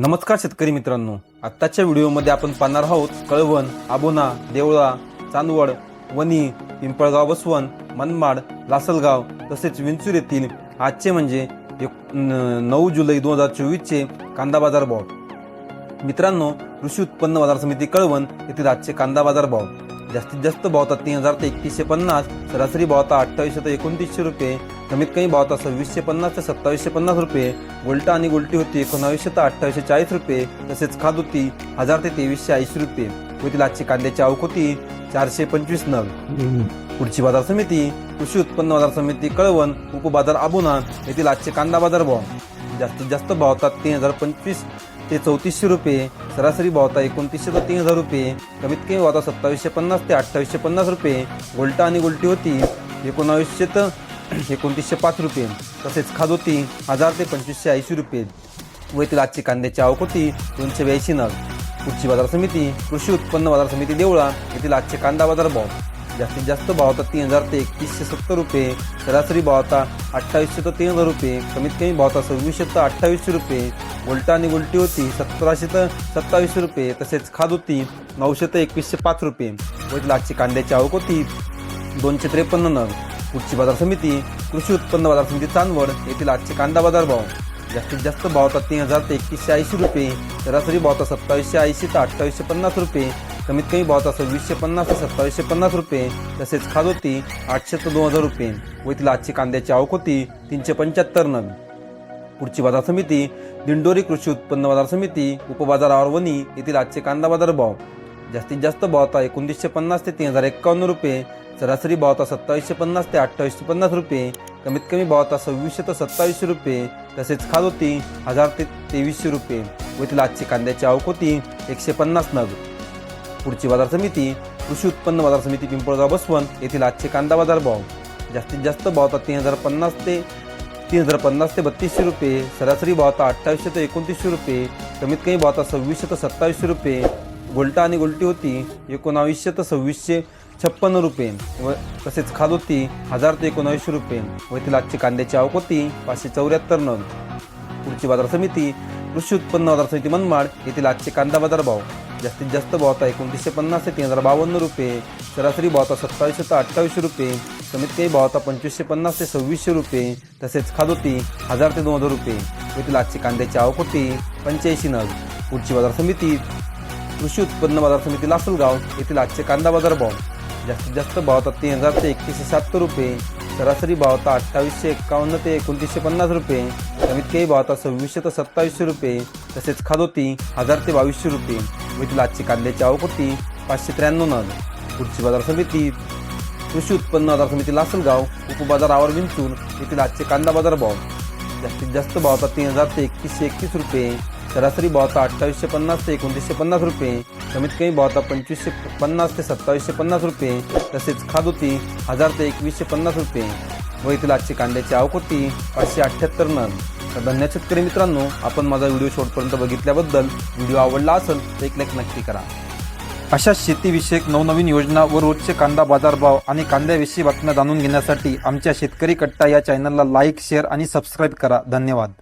नमस्कार शेतकरी मित्रांनो. आत्ताच्या व्हिडिओमध्ये आपण पाहणार आहोत कळवण आबोना देवळा चांदवड वणी पिंपळगाव बसवण मनमाड लासलगाव तसेच विंचूर येथील आजचे म्हणजे एक- नऊ जुलै दोन हजार चोवीसचे कांदा बाजार भाव. मित्रांनो कृषी उत्पन्न बाजार समिती कळवण येथील आजचे कांदा बाजार भाव. जास्तीत जास्त भाव होता तीन हजार ते एकतीसशे पन्नास सरासरी भाव होता अठ्ठावीसशे ते एकोणतीसशे रुपये. कमीत कमी भाव होता सव्वीसशे पन्नास ते सत्तावीसशे पन्नास रुपये उलटा आणि उलटी होती एकोणावीसशे ते अठ्ठावीसशे चाळीस रुपये तसेच खाद होती हजार ते तेवीसशे ऐंशी रुपये. ती आजची कांद्याची आवक होती चारशे पंचवीस नग. पुढची बाजार समिती कृषी उत्पन्न बाजार समिती कळवण उपबाजार आबुना येथील आजचे कांदा बाजार भाव जास्तीत जास्त भाव होतात तीन हजार पंचवीस ते चौतीसशे रुपये सरासरी भाव होता एकोणतीसशे ते तीन हजार रुपये कमीत कमी भाव होता सत्तावीसशे पन्नास ते अठ्ठावीसशे पन्नास रुपये उलटा आणि उलटी होती एकोणावीसशे तर एकोणतीसशे पाच रुपये. तसेच खादोती हजार ते पंचवीसशे ऐंशी रुपये. व येथील आजची कांद्याची आवक होती दोनशे ब्याऐंशी नग. पुढची बाजार समिती कृषी उत्पन्न बाजार समिती देवळा येथील आजचे कांदा बाजार भाव जास्तीत जास्त भाव होता तीन हजार ते एकतीसशे सत्तर रुपये. सरासरी भाव होता अठ्ठावीसशे तर तीन हजार रुपये. कमीत कमी भाव होता सव्वीसशे तर अठ्ठावीसशे रुपये. उलटा आणि उलटी होती सतराशे तर सत्तावीसशे रुपये. तसेच खाद होती नऊशे तर एकवीसशे पाच रुपये. व आजची कांद्याची आवक होती दोनशे त्रेपन्न नग. पुढची बाजार समिती कृषी उत्पन्न बाजार समिती चांदवड येथील आजचे कांदा बाजार भाव. जास्तीत जास्त भाव होता तीन हजार ते एकतीसशे ऐंशी रुपये. सरासरी भाव होता सत्तावीसशे ऐंशी ते अठ्ठावीसशे पन्नास रुपये. कमीत कमी भाव होता सव्वीसशे पन्नास ते सत्तावीसशे पन्नास रुपये. तसेच खाद होती आठशे ते दोन हजार रुपये. व येथील आजची कांद्याची आवक होती तीनशे पंच्याहत्तर नग. पुढची बाजार समिती दिंडोरी कृषी उत्पन्न बाजार समिती उपबाजार आरवणी येथील आजचे कांदा बाजार भाव. जास्तीत जास्त भाव होता एकोणतीसशे पन्नास ते तीन हजार एक्कावन्न रुपये. सरासरी भाव होता सत्तावीसशे पन्नास ते अठ्ठावीसशे पन्नास रुपये कमीत कमी भाव होता सव्वीसशे ते सत्तावीसशे रुपये तसेच खाद होती हजार ते तेवीसशे रुपये. व तिला आजची कांद्याची आवक होती एकशे पन्नास नग. पुढची बाजार समिती कृषी उत्पन्न बाजार समिती पिंपळगाव बसवण येथील आजचे कांदा बाजार भाव. जास्तीत जास्त भाव होता तीन हजार पन्नास ते तीन हजार पन्नास ते बत्तीसशे रुपये सरासरी भाव होता अठ्ठावीसशे ते एकोणतीसशे रुपये कमीत कमी भाव होता सव्वीसशे ते सत्तावीसशे रुपये. गोलटा आणि गोलटी होती एकोणावीसशे तर सव्वीसशे छप्पन्न रुपये. व तसेच खाद होती हजार ते एकोणावीसशे रुपये. व येथील आजची कांद्याची आवक होती पाचशे चौऱ्याहत्तर नग. पुढची बाजार समिती कृषी उत्पन्न बाजार समिती मनमाड येथील आजचे कांदा बाजार भाव. जास्तीत जास्त भाव होता एकोणतीसशे पन्नास ते तीन हजार बावन्न रुपये. सरासरी भाव होता सत्तावीसशे ते अठ्ठावीसशे रुपये. कमीत कमी भाव होता पंचवीसशे पन्नास ते सव्वीसशे रुपये. तसेच खाद होती हजार ते दोन हजार रुपये. येथील आजची कांद्याची आवक होती पंच्याऐंशी नग. पुढची बाजार समिती कृषी उत्पन्न बाजार समिती लासलगाव येथील आजचे कांदा बाजार भाव. जास्तीत जास्त भाव आता तीन हजार ते एकतीसशे सत्तर रुपये. सरासरी भाव आता अठ्ठावीसशे एक्कावन्न ते एकोणतीसशे पन्नास रुपये. कमीत कमी भाव आता सव्वीसशे ते सत्तावीसशे रुपये. तसेच खादोती हजार ते बावीसशे रुपये. येथील आजची कांद्याची आवक होती पाचशे त्र्याण्णव नग. पुढची बाजार समिती कृषी उत्पन्न बाजार समिती लासलगाव उपबाजार आवर विंचूर येथील आजचे कांदा बाजार भाव. जास्तीत जास्त भाव आता तीन हजार ते एकतीसशे एकतीस रुपये. सरासरी भाव अठ्ठावीसशे पन्नास ते एकोणतीसशे पन्नास रुपये. कमीत कमी भाव पंचवीसशे पन्नास ते सत्तावीसशे पन्नास रुपये. तसेच खाद होती हजार ते एकवीसशे पन्नास रुपये. व येथील आजची कांद्याची आवक होती पाचशे अठ्ठ्याहत्तर नग. तर धन्यवाद शेतकरी मित्रांनो आपण माझा व्हिडिओ शेवटपर्यंत बघितल्याबद्दल व्हिडिओ आवडला असेल तर एक लाईक नक्की करा. अशा शेतीविषयक नवनवीन योजना व रोजचे कांदा बाजारभाव आणि कांद्याविषयी बातम्या जाणून घेण्यासाठी आमच्या शेतकरी कट्टा या चॅनलला लाईक शेअर आणि सबस्क्राईब करा. धन्यवाद.